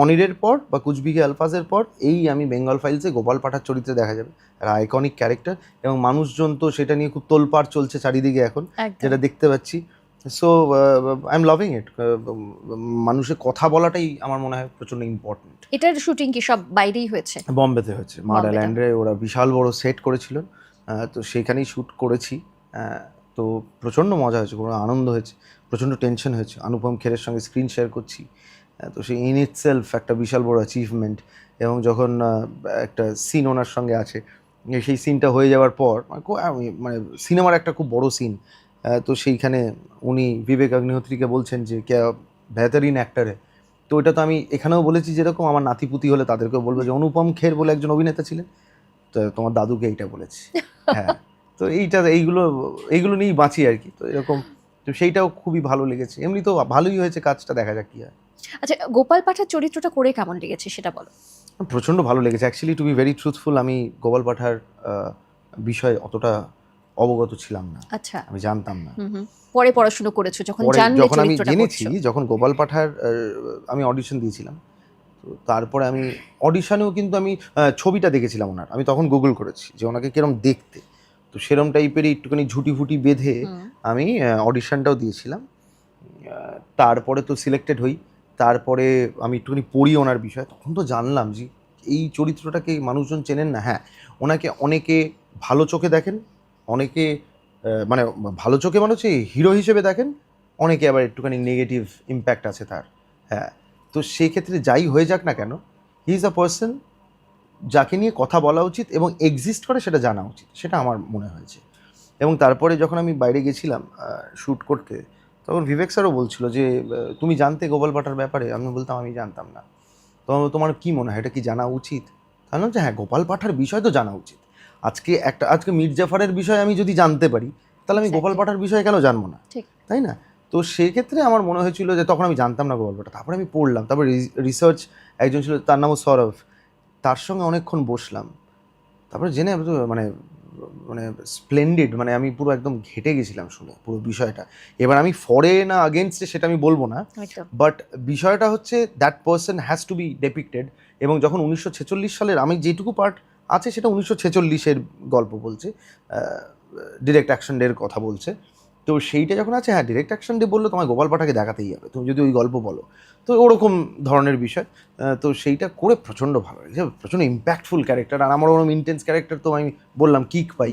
অনিরের পর বা কুচবিঘে আলফাজের পর এই আমি বেঙ্গল ফাইলসে গোপাল পাঠার চরিত্রে দেখা যাবে। একটা আইকনিক ক্যারেক্টার এবং মানুষজন তো সেটা নিয়ে খুব তোলপাড় চলছে চারিদিকে এখন যেটা দেখতে পাচ্ছি। So I am loving it মানুষের কথা বলাটাই আমার মনে হয় প্রচণ্ড ইম্পর্টেন্ট এটার শুটিং কি সব বাইরেই হয়েছে? বম্বেতে হয়েছে। বম্বেতে। ওরা বিশাল বড় সেট করেছিলেন। তো সেখানেই শ্যুট করেছি। তো প্রচণ্ড মজা হয়েছে কোনো আনন্দ হয়েছে প্রচণ্ড টেনশন হয়েছে। অনুপম খেরের সঙ্গে স্ক্রিন শেয়ার করছি। তো সেই ইন ইট সেলফ একটা বিশাল বড় অ্যাচিভমেন্ট এবং যখন একটা সিন ওনার সঙ্গে আছে সেই সিনটা হয়ে যাওয়ার পর মানে আমি- মানে সিনেমার একটা খুব বড় সিন তো সেইখানে উনি বিবেক অগ্নিহোত্রীকে বলছেন যে কে বেহতরিন অ্যাক্টারে তো ওইটা তো আমি এখানেও বলেছি যেরকম আমার নাতিপুতি হলে তাদেরকেও বলব যে অনুপম খের বলে একজন অভিনেতা ছিলেন তো তোমার দাদুকে এইটা বলেছি। হ্যাঁ তো এইটা এইগুলো এইগুলো নিয়েই বাঁচি আর কি তো এরকম তো সেইটাও খুবই ভালো লেগেছে। এমনি তো ভালোই হয়েছে কাজটা দেখা যাক কি হয়। আচ্ছা গোপাল পাঠার চরিত্রটা করে কেমন লেগেছে সেটা বলো। প্রচণ্ড ভালো লেগেছে। Actually to be very truthful আমি গোপাল পাঠার বিষয়ে অতটা অবগত ছিলাম না। আচ্ছা। আমি জানতাম না। পরে পড়াশোনা করেছ যখন জানলে যখন আমি জেনেছি যখন গোপাল পাঠার আমি অডিশন দিয়েছিলাম তো তারপরে আমি অডিশনেও কিন্তু আমি ছবিটা দেখেছিলাম ওনার। আমি তখন গুগল করেছি যে ওনাকে কিরম দেখতে। তো সেরম টাইপেরই একটুখানি ঝুটি ফুটি বেঁধে আমি অডিশনটাও দিয়েছিলাম। তারপরে তো সিলেক্টেড হই। তারপরে আমি একটুখানি পড়ি ওনার বিষয়, তখন তো জানলাম যে এই চরিত্রটাকে মানুষজন চেনেন না? হ্যাঁ ওনাকে অনেকে ভালো চোখে দেখেন, অনেকে মানে ভালো চোখে মানে হচ্ছে হিরো হিসেবে দেখেন, অনেকে আবার একটুখানি নেগেটিভ ইম্প্যাক্ট আছে তার হ্যাঁ। তো সেই ক্ষেত্রে যাই হয়ে যাক না কেন হি ইজ আ পার্সন যাকে নিয়ে কথা বলা উচিত এবং এক্সিস্ট করে সেটা জানা উচিত, সেটা আমার মনে হয়েছে। এবং তারপরে যখন আমি বাইরে গেছিলাম শ্যুট করতে তখন বিবেক স্যারও বলছিল যে তুমি জানতে গোপাল পাটার ব্যাপারে? আমি বলতাম আমি জানতাম না। তো তোমার কি মনে হয়? এটা কি জানা উচিত? তাহলে যে হ্যাঁ গোপাল পাঠার বিষয় তো জানা উচিত। আজকে একটা আজকে মির্জাফারের বিষয় আমি যদি জানতে পারি তাহলে আমি গোপাল পাঠার বিষয়ে কেন জানব না? তাই না? তো সেক্ষেত্রে আমার মনে হয়েছিল যে তখন আমি জানতাম না গোপাল পাঠা তারপরে আমি পড়লাম। তারপর রিসার্চ একজন ছিল তার নামও সৌরভ। তার সঙ্গে অনেকক্ষণ বসলাম। তারপরে জেনে মানে মানে স্প্লেন্ডেড মানে আমি পুরো একদম ঘেটে গেছিলাম শুনে পুরো বিষয়টা। এবার আমি ফরে না আগেনস্টে সেটা আমি বলব না বাট বিষয়টা হচ্ছে that person has to be depicted এবং যখন উনিশশো ছেচল্লিশ সালের আমি যেটুকু পার্ট আছে সেটা উনিশশো ছেচল্লিশের গল্প বলছে ডিরেক্ট অ্যাকশন ডের কথা বলছে। তো সেইটা যখন আছে হ্যাঁ ডিরেক্ট অ্যাকশন ডে বলল তোমায় গোপাল পাঠাকে দেখাতেই হবে। তুমি যদি ওই গল্প বলো। তো ওরকম ধরনের বিষয়। তো সেইটা করে প্রচণ্ড ভালো লাগছে। প্রচণ্ড ইম্প্যাক্টফুল ক্যারেক্টার আর আমার ওরকম ইন্টেন্স ক্যারেক্টার তো আমি বললাম কিক পাই।